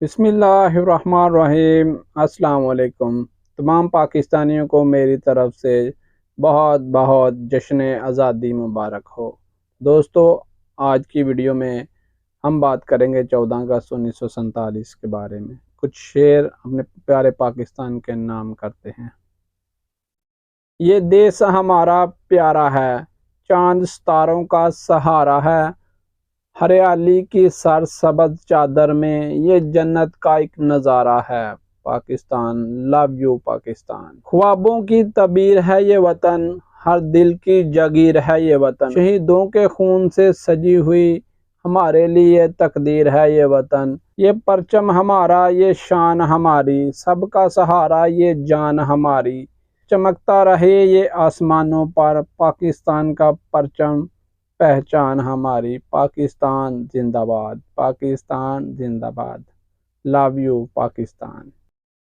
بسم اللہ الرحمن الرحیم۔ السلام علیکم۔ تمام پاکستانیوں کو میری طرف سے بہت بہت جشن آزادی مبارک ہو۔ دوستو، آج کی ویڈیو میں ہم بات کریں گے چودہ اگست انیس سو سنتالیس کے بارے میں۔ کچھ شعر اپنے پیارے پاکستان کے نام کرتے ہیں۔ یہ دیس ہمارا پیارا ہے، چاند ستاروں کا سہارا ہے ہریالی کی سر سبز چادر میں یہ جنت کا ایک نظارہ ہے۔ Pakistan love you Pakistan. خوابوں کی تبیر ہے یہ وطن، ہر دل کی جگیر ہے یہ وطن۔ شہیدوں کے خون سے سجی ہوئی ہمارے لیے تقدیر ہے یہ وطن۔ یہ پرچم ہمارا، یہ شان ہماری۔ سب کا سہارا، یہ جان ہماری۔ چمکتا رہے یہ آسمانوں پر، پاکستان کا پرچم۔ پہچان ہماری پاکستان زندہ باد پاکستان زندہ باد۔ لو یو پاکستان